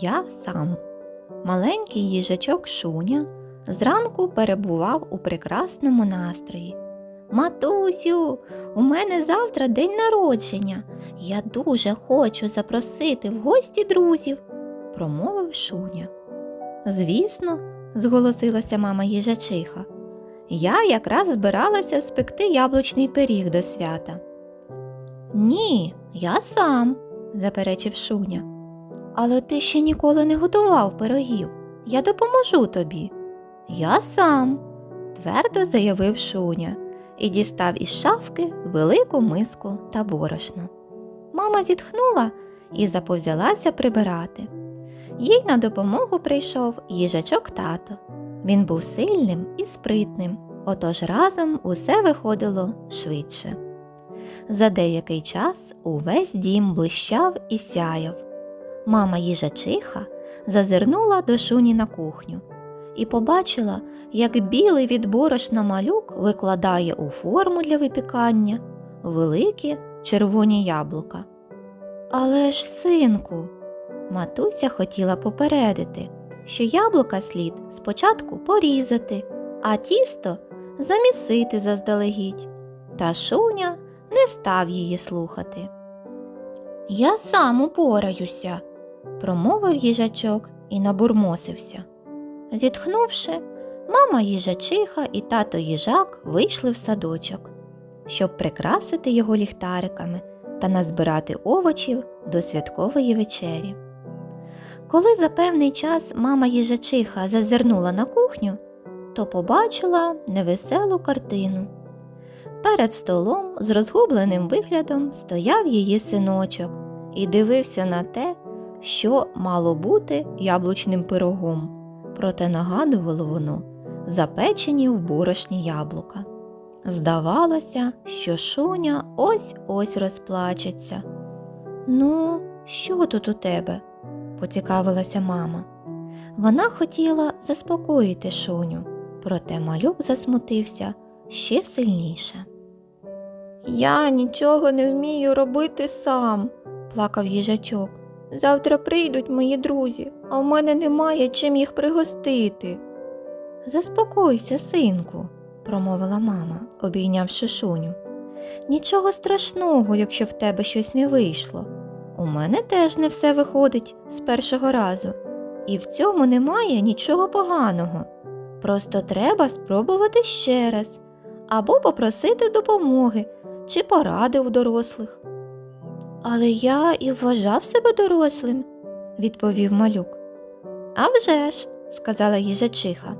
Я сам. Маленький їжачок Шуня зранку перебував у прекрасному настрої. Матусю, у мене завтра день народження. Я дуже хочу запросити в гості друзів, промовив Шуня. Звісно, зголосилася мама їжачиха. Я якраз збиралася спекти яблучний пиріг до свята. Ні, я сам, заперечив Шуня. Але ти ще ніколи не готував пирогів. Я допоможу тобі. Я сам, твердо заявив Шуня і дістав із шафки велику миску та борошно. Мама зітхнула і заповзялася прибирати. Їй на допомогу прийшов їжачок тато. Він був сильним і спритним, отож разом усе виходило швидше. За деякий час увесь дім блищав і сяяв. Мама їжачиха зазирнула до шуні на кухню і побачила, як білий від борошна малюк викладає у форму для випікання великі червоні яблука. Але ж, синку, матуся хотіла попередити, що яблука слід спочатку порізати, а тісто замісити заздалегідь. Та шуня не став її слухати. Я сам упораюся, промовив їжачок і набурмосився. Зітхнувши, мама їжачиха і тато їжак вийшли в садочок, щоб прикрасити його ліхтариками та назбирати овочів до святкової вечері. Коли за певний час мама їжачиха зазирнула на кухню, то побачила невеселу картину. Перед столом з розгубленим виглядом стояв її синочок і дивився на те, що мало бути яблучним пирогом, проте нагадувало воно запечені в борошні яблука. Здавалося, що шуня ось ось розплачеться. Ну, що тут у тебе? поцікавилася мама. Вона хотіла заспокоїти шуню, проте малюк засмутився ще сильніше. Я нічого не вмію робити сам, плакав їжачок. Завтра прийдуть мої друзі, а в мене немає чим їх пригостити. Заспокойся, синку, промовила мама, обійнявши шуню. Нічого страшного, якщо в тебе щось не вийшло. У мене теж не все виходить з першого разу, і в цьому немає нічого поганого. Просто треба спробувати ще раз або попросити допомоги чи поради у дорослих. Але я і вважав себе дорослим, відповів малюк. «А вже ж», – сказала їжачиха.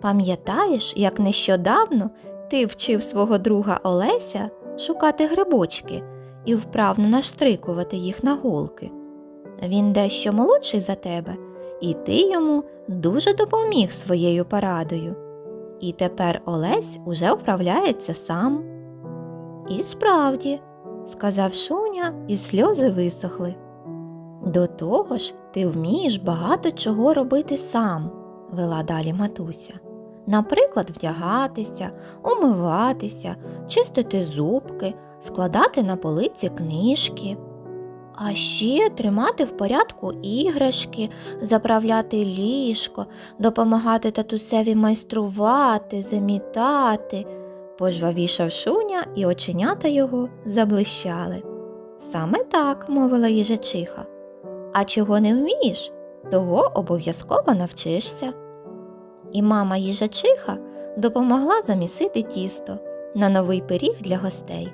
Пам'ятаєш, як нещодавно ти вчив свого друга Олеся шукати грибочки і вправно наштрикувати їх на голки. Він дещо молодший за тебе, і ти йому дуже допоміг своєю порадою. І тепер Олесь уже вправляється сам. І справді, сказав Шуня, і сльози висохли. До того ж, ти вмієш багато чого робити сам, вела далі матуся. Наприклад, вдягатися, умиватися, чистити зубки, складати на полиці книжки, а ще тримати в порядку іграшки, заправляти ліжко, допомагати татусеві майструвати, замітати, пожвавішав шуня, і оченята його заблищали. Саме так, мовила їжачиха. А чого не вмієш, того обов'язково навчишся. І мама їжачиха допомогла замісити тісто на новий пиріг для гостей.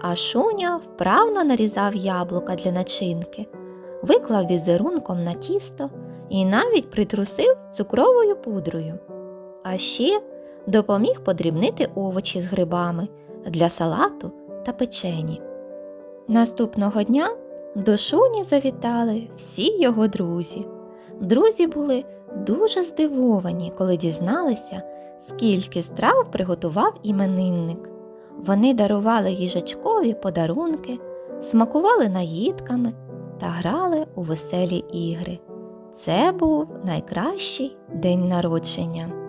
А шуня вправно нарізав яблука для начинки, виклав візерунком на тісто і навіть притрусив цукровою пудрою. А ще допоміг подрібнити овочі з грибами для салату та печені. Наступного дня до шуні завітали всі його друзі. Друзі були дуже здивовані, коли дізналися, скільки страв приготував іменинник. Вони дарували їжачкові подарунки, смакували наїдками та грали у веселі ігри. Це був найкращий день народження.